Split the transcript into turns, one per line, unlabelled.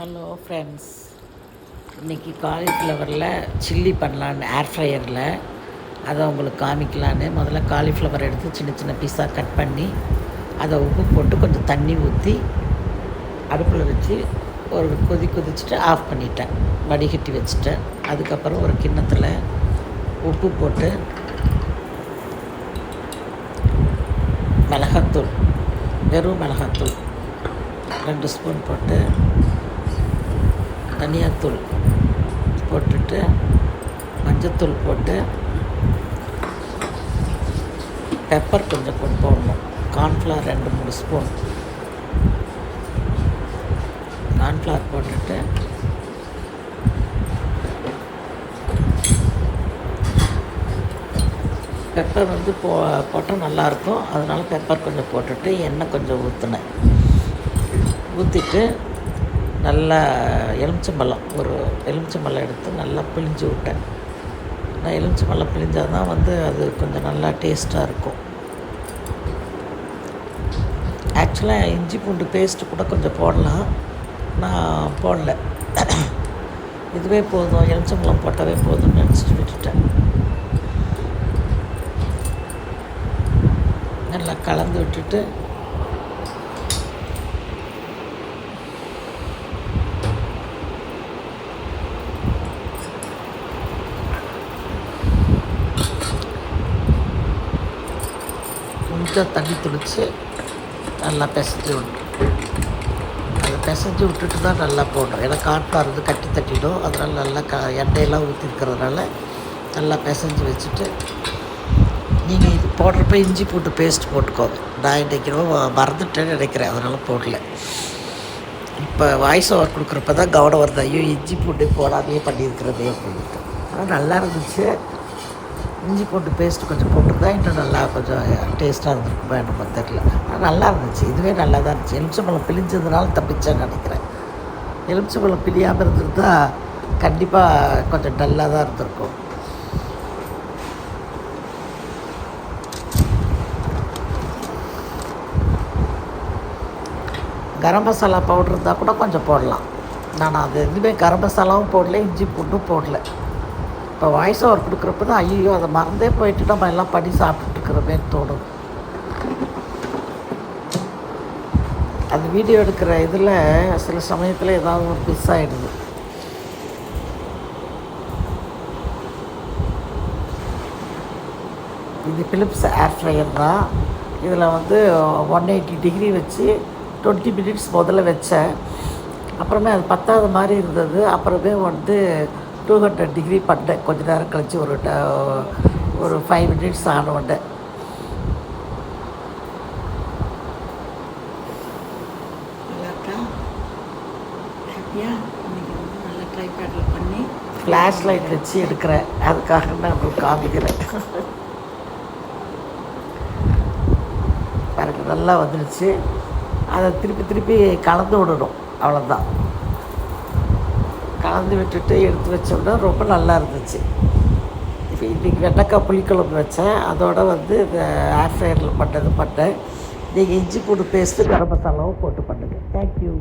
Hello friends இன்றைக்கி காலிஃப்ளவரில் chilli பண்ணலான்னு ஏர் ஃப்ரையரில் அதை உங்களுக்கு காமிக்கலான்னு முதல்ல காலிஃப்ளவர் எடுத்து சின்ன சின்ன பீஸாக கட் பண்ணி அதை உப்பு போட்டு கொஞ்சம் தண்ணி ஊற்றி அடுப்பில் வச்சு ஒரு கொதி கொதிச்சுட்டு ஆஃப் பண்ணிட்டேன். வடிகட்டி வச்சுட்டேன். அதுக்கப்புறம் ஒரு கிண்ணத்தில் உப்பு போட்டு மிளகாத்தூள் வெறும் மிளகாத்தூள். ரெண்டு ஸ்பூன் போட்டு தனியாத்தூள் போட்டுட்டு மஞ்சத்தூள் போட்டு பெப்பர் கொஞ்சம் கொண்டு போடணும். கார்ன்ஃப்ளவர் ரெண்டு மூணு ஸ்பூன் கார்ன்ஃப்ளவர் போட்டுட்டு பெப்பர் வந்து போ போட்டால் நல்லாயிருக்கும் அதனால் பெப்பர் கொஞ்சம் போட்டுட்டு எண்ணெய் கொஞ்சம் ஊற்றினேன் ஊற்றிட்டு நல்லா எலுமிச்சம்பழம் ஒரு எலுமிச்சம்பழம் எடுத்து நல்லா பிழிஞ்சு விட்டேன். நான் எலுமிச்சம்பழம் பிழிஞ்சால் தான் வந்து அது கொஞ்சம் நல்லா டேஸ்ட்டாக இருக்கும். ஆக்சுவலாக இஞ்சி பூண்டு பேஸ்ட்டு கூட கொஞ்சம் போடலாம். நான் போடல. இதுவே போதும் எலுமிச்சம்பழம் போட்டாவே போதும்னு நினச்சிட்டு விட்டுட்டேன். நல்லா கலந்து விட்டுட்டு கொஞ்சம் தண்ணி தெளித்து நல்லா பிசைஞ்சு விடணும் அதை பிசைஞ்சு விட்டுட்டு தான் நல்லா போடணும். ஏன்னா காட்டாக இருந்து கட்டி தட்டிடும். அதனால் நல்லா க எண்ணெயெல்லாம் ஊற்றிருக்கிறதுனால நல்லா பிசைஞ்சு வச்சுட்டு நீங்கள் இது போடுறப்ப இஞ்சி போட்டு பேஸ்ட் போட்டுக்கோங்க. நான் இன்றைக்கிறோம் மறந்துட்டேன்னு நினைக்கிறேன். அதனால் போடல. இப்போ வாய்ஸ் ஓவர் கொடுக்குறப்ப தான் கவனம் வருது. ஐயோ இஞ்சி பூண்டு போடாமையே பண்ணியிருக்கிறதே அப்படின்ட்டு ஆனால் நல்லா இருந்துச்சு. இஞ்சி பூண்டு பேஸ்ட் கொஞ்சம் போட்டிருந்தா இன்னும் நல்லா கொஞ்சம் டேஸ்ட்டாக இருந்திருக்குமா. என்னமோ தெரில ஆனால் நல்லா இருந்துச்சு. இதுவே நல்லா தான் இருந்துச்சு. எலுமிச்சம்பழம் பிழிஞ்சதுனால தப்பிச்சேன்னு நினைக்கிறேன். எலுமிச்சம்பழம் பிழியாமல் இருந்திருந்தா கண்டிப்பாக கொஞ்சம் டல்லாக தான் இருந்திருக்கும். கரம் மசாலா பவுடர் இருந்தால் கூட கொஞ்சம் போடலாம். நான் அது எதுவுமே கரம் மசாலாவும் போடல இஞ்சி பூண்டும் போடல. இப்போ வாய்ஸ் ஓவர் கொடுக்குறப்ப தான் ஐயோ அதை மறந்தே போயிட்டு நம்ம எல்லாம் பண்ணி சாப்பிட்டுருக்குறோமேன்னு தோணும். அது வீடியோ எடுக்கிற இதில் சில சமயத்தில் ஏதாவது ஒரு மிஸ் ஆகிடுது இது பிலிப்ஸ் ஏர் ஃப்ரையர் தான். இதில் வந்து ஒன் எயிட்டி டிகிரி வச்சு டுவெண்ட்டி மினிட்ஸ் முதல்ல வச்சேன். அப்புறமே அது பத்தாத மாதிரி இருந்தது. அப்புறமே வந்து டூ ஹண்ட்ரட் டிகிரி பண்ணேன் கொஞ்ச நேரம் கழித்து ஒரு ட ஒரு ஃபைவ் மினிட்ஸ் ஆன உடனே. ஃப்ளாஷ் லைட் வச்சு எடுக்கிறேன். அதுக்காக நான் உங்களுக்கு காமிக்கிறேன். பாருங்க நல்லா வந்துடுச்சு அதை திருப்பி திருப்பி கலந்து விடணும். அவ்வளோதான் கலந்து விட்டுட்டு எடுத்து வச்சோம்னா ரொம்ப நல்லா இருந்துச்சு. இப்போ இன்றைக்கி வெண்டைக்காய் புளிக்குழம்பு வச்சேன். அதோட வந்து இந்த ஏர் ஃப்ரையரில் பண்ணது பண்ணேன் நீங்கள் இஞ்சி பூண்டு பேஸ்ட்டு கரம் மசாலாவும் போட்டு பண்ணுங்கள் தேங்க்யூ